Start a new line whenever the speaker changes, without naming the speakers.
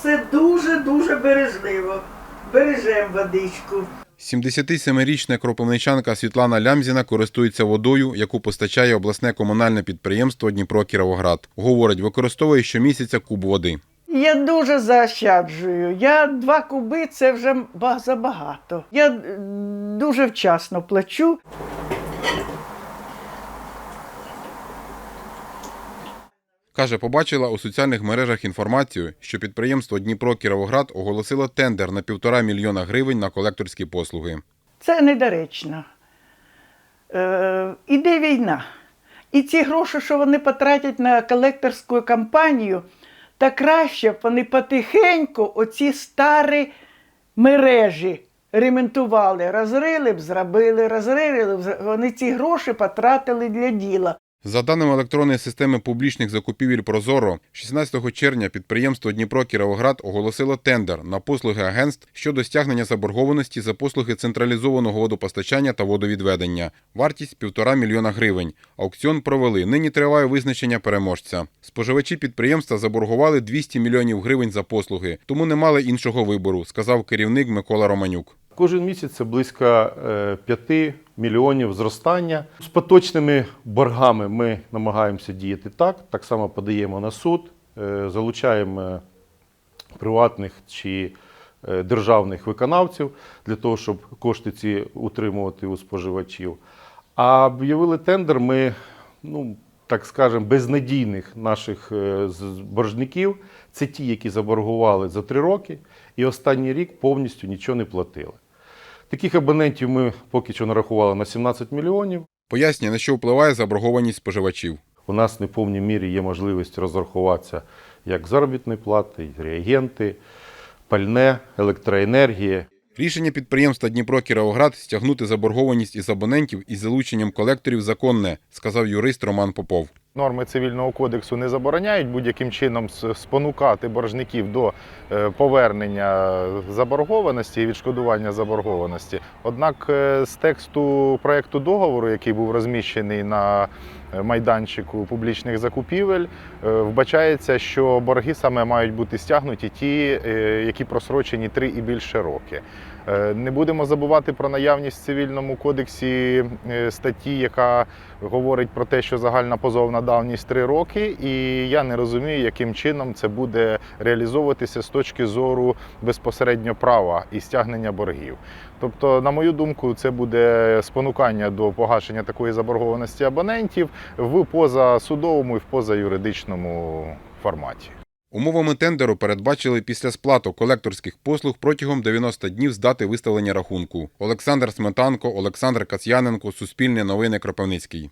Все дуже-дуже бережливо. Бережемо водичку.
77-річна кропивничанка Світлана Лямзіна користується водою, яку постачає обласне комунальне підприємство Дніпро Кіровоград. Говорить, використовує щомісяця куб води.
Я дуже заощаджую. Я два куби це вже ба- забагато. Я дуже вчасно плачу.
Каже, побачила у соціальних мережах інформацію, що підприємство Дніпро Кіровоград оголосило тендер на півтора мільйона гривень на колекторські послуги.
Це недоречно. Е, іде війна. І ці гроші, що вони потратять на колекторську кампанію, та краще б вони потихеньку оці старі мережі ремонтували, розрили б, зробили, розрили вони ці гроші потратили для діла.
За даними електронної системи публічних закупівель Прозоро, 16 червня підприємство Дніпро Кіровоград оголосило тендер на послуги агентств щодо стягнення заборгованості за послуги централізованого водопостачання та водовідведення. Вартість півтора мільйона гривень. Аукціон провели. Нині триває визначення переможця. Споживачі підприємства заборгували 200 мільйонів гривень за послуги, тому не мали іншого вибору, сказав керівник Микола Романюк.
Кожен місяць це близько е, 5 мільйонів зростання. З поточними боргами ми намагаємося діяти так. Так само подаємо на суд, е, залучаємо е, приватних чи е, державних виконавців для того, щоб кошти ці утримувати у споживачів. А об'явили тендер ми, ну так скажемо, безнадійних наших е, боржників. Це ті, які заборгували за три роки, і останній рік повністю нічого не платили. Таких абонентів ми поки що нарахували на 17 мільйонів.
Пояснює, на що впливає заборгованість споживачів.
У нас не в повній мірі є можливість розрахуватися як заробітні плати, реагенти, пальне, електроенергія.
Рішення підприємства Дніпро Кіровоград стягнути заборгованість із абонентів із залученням колекторів законне, сказав юрист Роман Попов.
Норми цивільного кодексу не забороняють будь-яким чином спонукати боржників до е, повернення заборгованості і відшкодування заборгованості. Однак е, з тексту проекту договору, який був розміщений на е, майданчику публічних закупівель, вбачається, що борги саме мають бути стягнуті ті, які просрочені три і більше роки. Е, Не будемо забувати про наявність в цивільному кодексі е, статті, яка говорить про те, що загальна позовна давність 3 роки, і я не розумію, яким чином це буде реалізовуватися з точки зору безпосередньо права і стягнення боргів. Тобто, на мою думку, це буде спонукання до погашення такої заборгованості абонентів в позасудовому і в позаюридичному форматі.
Умовами тендеру передбачили після сплату колекторських послуг протягом 90 днів з дати виставлення рахунку. Олександр Сметанко, Олександр Касьяненко, Суспільне новини Кропивницький.